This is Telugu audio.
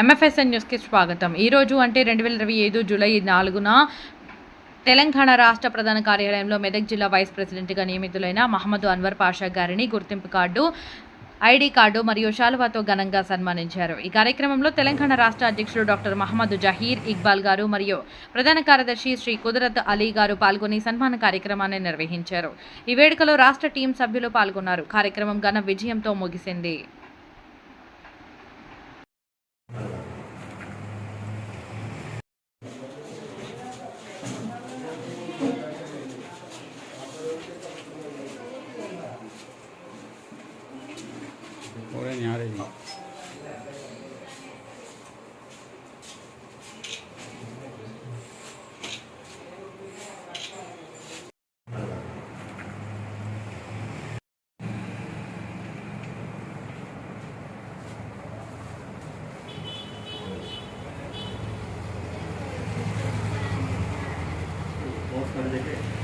ఎంఎఫ్ఎస్ఎన్ న్యూస్కి స్వాగతం. ఈరోజు అంటే రెండు వేల ఇరవై ఐదు జూలై నాలుగున తెలంగాణ రాష్ట్ర ప్రధాన కార్యాలయంలో మెదక్ జిల్లా వైస్ ప్రెసిడెంట్గా నియమితులైన మహమ్మద్ అన్వర్ పాషా గారిని గుర్తింపు కార్డు ఐడి కార్డు మరియు శాలువాతో ఘనంగా సన్మానించారు. ఈ కార్యక్రమంలో తెలంగాణ రాష్ట్ర అధ్యక్షుడు డాక్టర్ మహమ్మద్ జహీర్ ఇక్బాల్ గారు మరియు ప్రధాన కార్యదర్శి శ్రీ కుదరత్ అలీ గారు పాల్గొని సన్మాన కార్యక్రమాన్ని నిర్వహించారు. ఈ వేడుకలో రాష్ట్ర టీం సభ్యులు పాల్గొన్నారు. కార్యక్రమం ఘన విజయంతో ముగిసింది. 俺にあお疲れでけ。